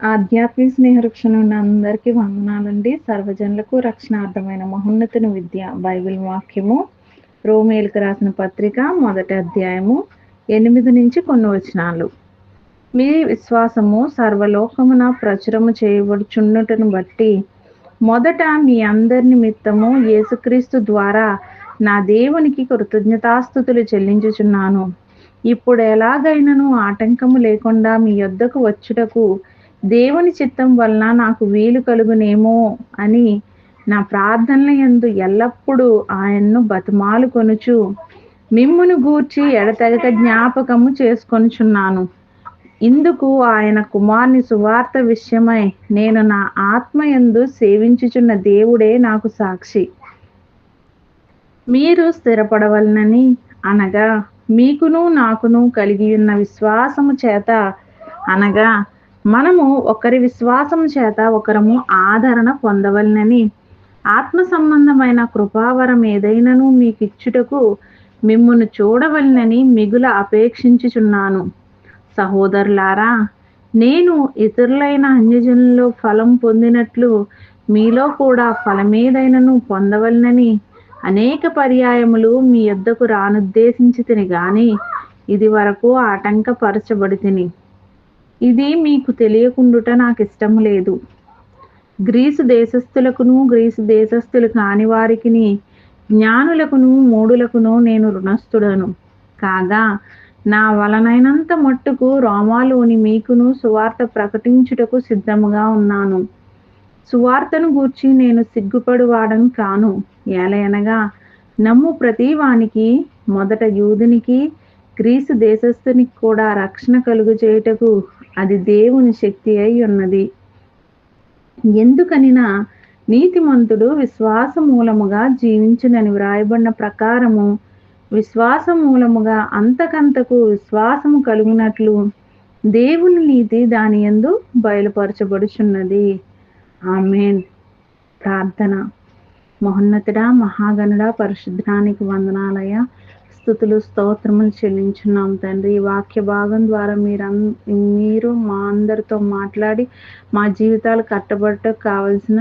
ఆధ్యాత్మిక స్నేహరక్షణ ఉన్న అందరికీ వందనాలండి. సర్వజనులకు రక్షణార్థమైన మహోన్నతుని విద్య బైబిల్ వాక్యము రోమేలకు రాసిన పత్రిక మొదటి అధ్యాయము ఎనిమిది నుంచి కొన్ని వచనాలు. మీ విశ్వాసము సర్వలోకమున ప్రచురము చేయబడుచున్నటను బట్టి మొదట మీ అందరి నిమిత్తము యేసుక్రీస్తు ద్వారా నా దేవునికి కృతజ్ఞతాస్థుతులు చెల్లించుచున్నాను. ఇప్పుడు ఎలాగైనను ఆటంకము లేకుండా మీ యొద్దకు వచ్చుటకు దేవుని చిత్తం వలన నాకు వీలు కలుగునేమో అని నా ప్రార్థనల యందు ఎల్లప్పుడూ ఆయన్ను బతిమాలు కొనుచు మిమ్మును గూర్చి ఎడతెగక జ్ఞాపకము చేసుకొనుచున్నాను. ఇందుకు ఆయన కుమార్ని సువార్త విషయమై నేను నా ఆత్మ ఎందు సేవించుచున్న దేవుడే నాకు సాక్షి. మీరు స్థిరపడవలనని అనగా మీకును నాకును కలిగి ఉన్న విశ్వాసము చేత అనగా మనము ఒకరి విశ్వాసం చేత ఒకరము ఆదరణ పొందవలనని. ఆత్మ సంబంధమైన కృపావరం ఏదైనను మీకు ఇచ్చుటకు మిమ్మును చూడవలనని మిగుల అపేక్షించుచున్నాను. సహోదరులారా నేను ఇతరులైన అన్యజనుల్లో ఫలం పొందినట్లు మీలో కూడా ఫలమేదైనను పొందవలనని అనేక పర్యాయములు మీ యొద్దకు రానుద్దేశించి తిని గాని ఇది వరకు ఆటంకపరచబడి తిని ఇది మీకు తెలియకుండుట నాకు ఇష్టం లేదు. గ్రీసు దేశస్థులకును గ్రీసు దేశస్థులు కాని వారికిని జ్ఞానులకును మూడులకును నేను రుణస్థుడను. కాగా నా వలనైనంత మట్టుకు రోమాలోని మీకును సువార్త ప్రకటించుటకు సిద్ధముగా ఉన్నాను. సువార్తను గూర్చి నేను సిగ్గుపడువాడను కాను. ఏలయనగా నమ్ము ప్రతివానికి మొదట యూదునికి గ్రీసు దేశస్థునికి కూడా రక్షణ కలుగు చేయుటకు అది దేవుని శక్తి అయి ఉన్నది. ఎందుకనినా నీతిమంతుడు విశ్వాస మూలముగా జీవించునని వ్రాయబడిన ప్రకారము విశ్వాస మూలముగా అంతకంతకు విశ్వాసము కలుగునట్లు దేవుని నీతి దాని ఎందు బయలుపరచబడుచున్నది. ఆమెన్. ప్రార్థన. మహోన్నతుడా మహాగణుడా పరిశుద్ధానికి వందనాలయ స్థుతులు స్తోత్రములు చెల్లించున్నాం తండ్రి. ఈ వాక్య భాగం ద్వారా మీరు మీరు మా అందరితో మాట్లాడి మా జీవితాలు కట్టబడటకు కావలసిన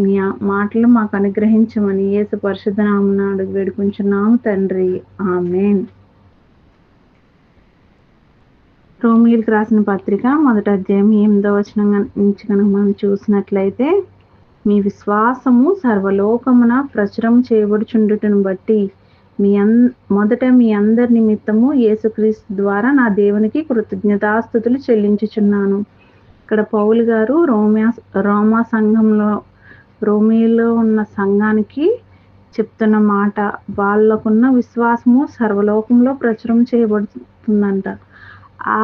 మీ మాటలు మాకు అనుగ్రహించమని ఏసు పరిశుద్ధ నామనాడు వేడుకుంటున్నాం తండ్రి. ఆమెన్. రోమిలకు రాసిన పత్రిక మొదట అధ్యాయం ఎనిమిదో వచనం నుంచి కనుక మనం చూసినట్లయితే మీ విశ్వాసము సర్వలోకమున ప్రచురం చేయబడుచుండుటను బట్టి మీ అన్ మొదట మీ అందరి నిమిత్తము యేసుక్రీస్తు ద్వారా నా దేవునికి కృతజ్ఞతాస్థుతులు చెల్లించుచున్నాను. ఇక్కడ పౌలు గారు రోమా రోమా సంఘంలో రోమిలో ఉన్న సంఘానికి చెప్తున్న మాట వాళ్ళకున్న విశ్వాసము సర్వలోకంలో ప్రచురం చేయబడుతుందంట. ఆ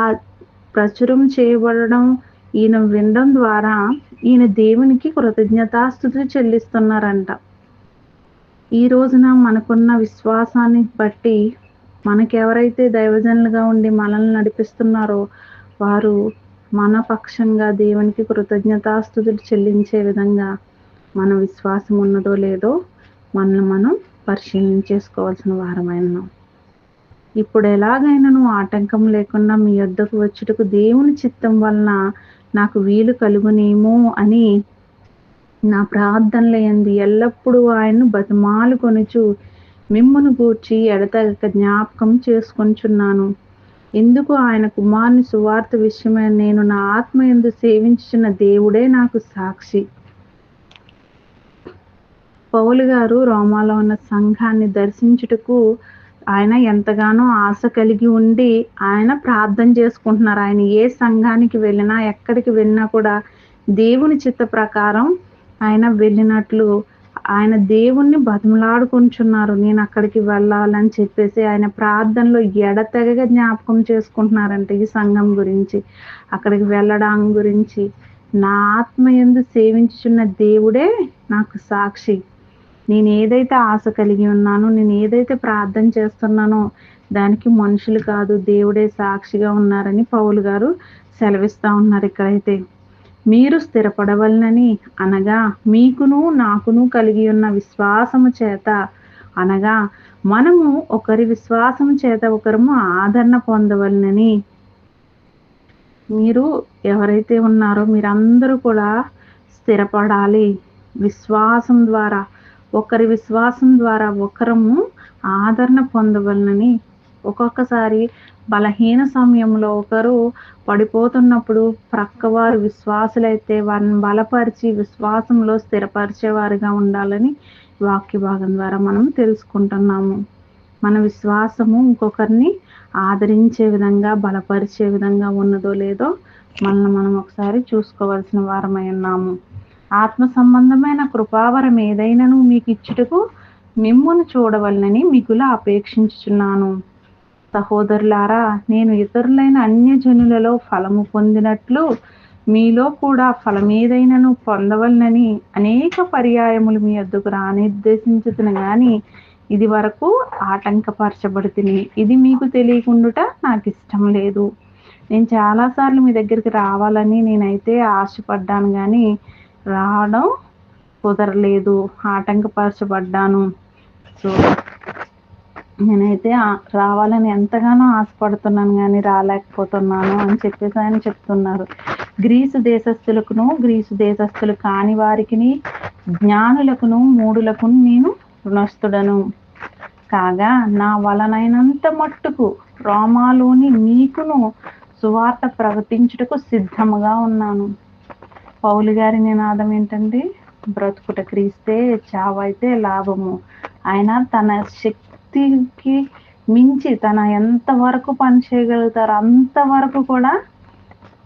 ప్రచురం చేయబడడం ఈయన వినడం ద్వారా ఈయన దేవునికి కృతజ్ఞతాస్థుతులు చెల్లిస్తున్నారంట. ఈ రోజున మనకున్న విశ్వాసాన్ని బట్టి మనకెవరైతే దైవజనులుగా ఉండి మనల్ని నడిపిస్తున్నారో వారు మన పక్షంగా దేవునికి కృతజ్ఞతాస్థుతులు చెల్లించే విధంగా మన విశ్వాసం ఉన్నదో లేదో మనల్ని మనం పరిశీలించేసుకోవాల్సిన వారమైన ఇప్పుడు ఎలాగైనా నువ్వు ఆటంకం లేకుండా మీ యొద్దకు వచ్చుటకు దేవుని చిత్తం వలన నాకు వీలు కలుగునేమో అని నా ప్రార్థనలు ఎందు ఎల్లప్పుడూ ఆయన్ను బతిమాలు కొనుచు మిమ్మును గూర్చి ఎడతగక జ్ఞాపకం చేసుకొంచున్నాను ఎందుకు ఆయన కుమారుని సువార్త విషయమై నేను నా ఆత్మ ఎందు సేవించిన దేవుడే నాకు సాక్షి. పౌలు గారు రోమాలో ఉన్న సంఘాన్ని దర్శించుటకు ఆయన ఎంతగానో ఆశ కలిగి ఉండి ఆయన ప్రార్థన చేసుకుంటున్నారు. ఆయన ఏ సంఘానికి వెళ్ళినా ఎక్కడికి వెళ్ళినా కూడా దేవుని చిత్త ప్రకారం ఆయన వెళ్ళినట్లు ఆయన దేవుణ్ణి బతిమలాడుకుంటున్నారు. నేను అక్కడికి వెళ్ళాలని చెప్పేసి ఆయన ప్రార్థనలో ఎడతెగగా జ్ఞాపకం చేసుకుంటున్నారంట ఈ సంఘం గురించి. అక్కడికి వెళ్ళడం గురించి. నా ఆత్మ ఎందు సేవించుచున్న దేవుడే నాకు సాక్షి. నేను ఏదైతే ఆశ కలిగి ఉన్నానో నేను ఏదైతే ప్రార్థన చేస్తున్నానో దానికి మనుషులు కాదు దేవుడే సాక్షిగా ఉన్నారని పౌలు గారు సెలవిస్తా ఉన్నారు ఇక్కడైతే. మీరు స్థిరపడవలనని అనగా మీకును నాకును కలిగి ఉన్న విశ్వాసము చేత అనగా మనము ఒకరి విశ్వాసము చేత ఒకరము ఆదరణ పొందవలనని. మీరు ఎవరైతే ఉన్నారో మీరందరూ కూడా స్థిరపడాలి. విశ్వాసం ద్వారా ఒకరి విశ్వాసం ద్వారా ఒకరము ఆదరణ పొందవలనని. ఒక్కొక్కసారి బలహీన సమయంలో ఒకరు పడిపోతున్నప్పుడు ప్రక్కవారు విశ్వాసులైతే వారిని బలపరిచి విశ్వాసంలో స్థిరపరిచేవారుగా ఉండాలని వాక్య భాగం ద్వారా మనం తెలుసుకుంటున్నాము. మన విశ్వాసము ఇంకొకరిని ఆదరించే విధంగా బలపరిచే విధంగా ఉన్నదో లేదో మనల్ని మనం ఒకసారి చూసుకోవాల్సిన వారమై ఉన్నాము. ఆత్మ సంబంధమైన కృపావరం ఏదైనాను మీకు ఇచ్చుటకు మిమ్మును చూడవలనని మిగుల అపేక్షించుచున్నాను. సహోదరులారా నేను ఇతరులైన అన్యజనులలో ఫలము పొందినట్లు మీలో కూడా ఫలమేదైనను పొందవలనని అనేక పర్యాయములు మీ వద్దకు రానిర్దేశించుతున్న కానీ ఇది వరకు ఆటంకపరచబడుతుంది ఇది మీకు తెలియకుండుట నాకు ఇష్టం లేదు. నేను చాలాసార్లు మీ దగ్గరికి రావాలని నేనైతే ఆశపడ్డాను కానీ రావడం కుదరలేదు. ఆటంకపరచబడ్డాను. సో నేనైతే రావాలని ఎంతగానో ఆశపడుతున్నాను కానీ రాలేకపోతున్నాను అని చెప్పేసి ఆయన చెప్తున్నారు. గ్రీసు దేశస్థులకును గ్రీసు దేశస్థులు కాని వారికిని జ్ఞానులకును మూడులకును నేను రుణస్థుడను. కాగా నా వలనైనంత మట్టుకు రోమాలోని మీకును సువార్త ప్రవర్తించుటకు సిద్ధముగా ఉన్నాను. పౌలు గారి నినాదం ఏంటండి బ్రతుకుట క్రీస్తే చావైతే లాభము. ఆయన తన శక్తికి మించి తన ఎంత వరకు పని చేయగలుగుతారో అంతవరకు కూడా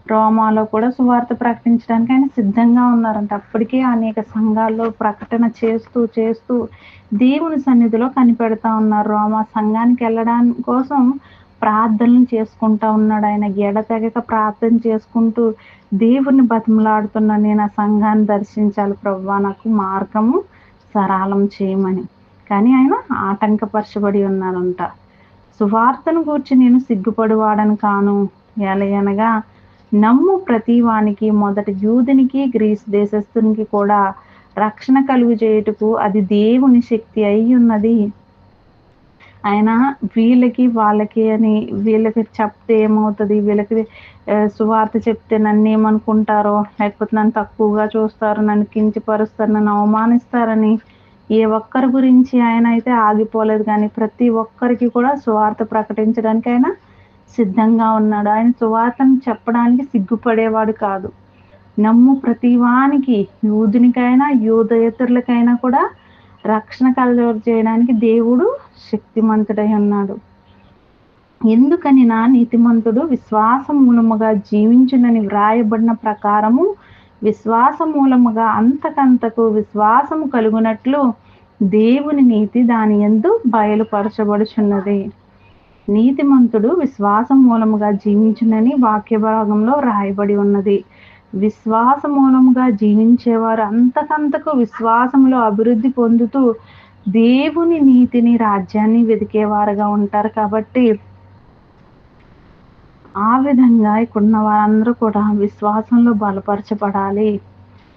రోమాలో కూడా సువార్త ప్రకటించడానికి ఆయన సిద్ధంగా ఉన్నారంట. అప్పటికే అనేక సంఘాల్లో ప్రకటన చేస్తూ చేస్తూ దేవుని సన్నిధిలో కనిపెడతా ఉన్నారు. రోమా సంఘానికి వెళ్ళడానికి కోసం ప్రార్థనలు చేసుకుంటా ఉన్నాడు. ఆయన ఎడతెగక ప్రార్థన చేసుకుంటూ దేవుని బతిమలాడుతున్నా నేను ఆ సంఘాన్ని దర్శించాలి. ప్రవ్వా నాకు మార్గము సరళం చేయమని. కానీ ఆయన ఆటంకపరచబడి ఉన్నారంట. సువార్తను గూర్చి నేను సిగ్గుపడువాడని కాను. ఎలయనగా నమ్ము ప్రతివానికి మొదటి యూదునికి గ్రీస్ దేశస్థునికి కూడా రక్షణ కలుగు చేయుటకు అది దేవుని శక్తి అయి ఉన్నది ఆయన వీళ్ళకి వాళ్ళకి అని వీళ్ళకి చెప్తే ఏమవుతుంది? వీళ్ళకి సువార్త చెప్తే నన్ను ఏమనుకుంటారో లేకపోతే నన్ను తక్కువగా చూస్తారు నన్ను కించిపరుస్తారు నన్ను అవమానిస్తారని ఏ ఒక్కరి గురించి ఆయన అయితే ఆగిపోలేదు కానీ ప్రతి ఒక్కరికి కూడా సువార్త ప్రకటించడానికి ఆయన సిద్ధంగా ఉన్నాడు. ఆయన సువార్తను చెప్పడానికి సిగ్గుపడేవాడు కాదు. నమ్ము ప్రతివానికి యూదునికైనా యూదయేతరులకైనా కూడా రక్షణ కలజోరు చేయడానికి దేవుడు శక్తిమంతుడై ఉన్నాడు. ఎందుకని నా నీతిమంతుడు విశ్వాసం మూలముగా జీవించునని వ్రాయబడిన ప్రకారము విశ్వాస మూలముగా అంతకంతకు విశ్వాసము కలుగునట్లు దేవుని నీతి దాని ఎందు బయలుపరచబడుచున్నది. నీతిమంతుడు విశ్వాసం మూలముగా జీవించునని వాక్య భాగంలో రాయబడి ఉన్నది. విశ్వాస మూలముగా జీవించేవారు అంతకంతకు విశ్వాసంలో అభివృద్ధి పొందుతూ దేవుని నీతిని రాజ్యాన్ని వెతికేవారుగా ఉంటారు కాబట్టి ఆ విధంగా ఇక్కడున్న వారందరూ కూడా విశ్వాసంలో బలపరచబడాలి.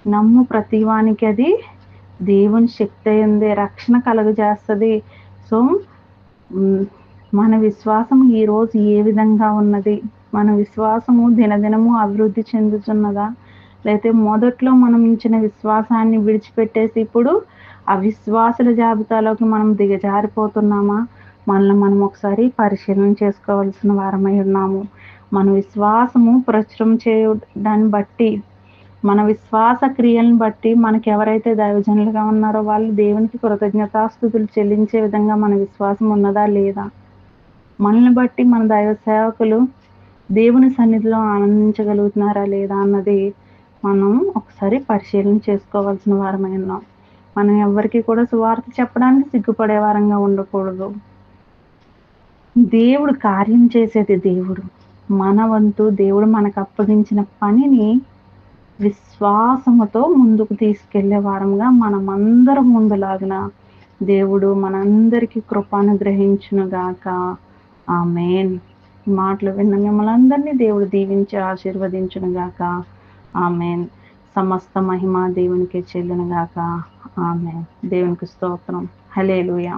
నమ్ము ప్రతివానికి అది దేవుని శక్తి అయింది రక్షణ కలుగజేస్తుంది. సో మన విశ్వాసం ఈరోజు ఏ విధంగా ఉన్నది? మన విశ్వాసము దినదినము అభివృద్ధి చెందుతున్నదా? లేకపోతే మొదట్లో మనం ఇచ్చిన విశ్వాసాన్ని విడిచిపెట్టేసి ఇప్పుడు అవిశ్వాసుల జాబితాలోకి మనం దిగజారిపోతున్నామా? మనల్ని మనం ఒకసారి పరిశీలన చేసుకోవాల్సిన వారమై ఉన్నాము. మన విశ్వాసము ప్రచురం చేయడాన్ని బట్టి మన విశ్వాస క్రియలను బట్టి మనకి ఎవరైతే దైవజనులుగా ఉన్నారో వాళ్ళు దేవునికి కృతజ్ఞతాస్థుతులు చెల్లించే విధంగా మన విశ్వాసం ఉన్నదా లేదా? మనల్ని బట్టి మన దైవ సేవకులు దేవుని సన్నిధిలో ఆనందించగలుగుతున్నారా లేదా అన్నది మనం ఒకసారి పరిశీలన చేసుకోవాల్సిన వారమై ఉన్నాం. మనం ఎవరికి కూడా సువార్త చెప్పడానికి సిగ్గుపడే వారంగా ఉండకూడదు. దేవుడు కార్యం చేసేది దేవుడు. మన వంతు దేవుడు మనకు అప్పగించిన పనిని విశ్వాసముతో ముందుకు తీసుకెళ్ళే వారంగా మనమందరం ముందులాగిన దేవుడు మనందరికీ కృపానుగ్రహించునుగాక ఆ మేన్ మాటలు విన్న మిమ్మల్ని అందరినీ దేవుడు దీవించి ఆశీర్వదించునుగాక మేన్ సమస్త మహిమ దేవునికి చెల్లునుగాక ఆమె దేవునికి స్తోత్రం. హలేలుయా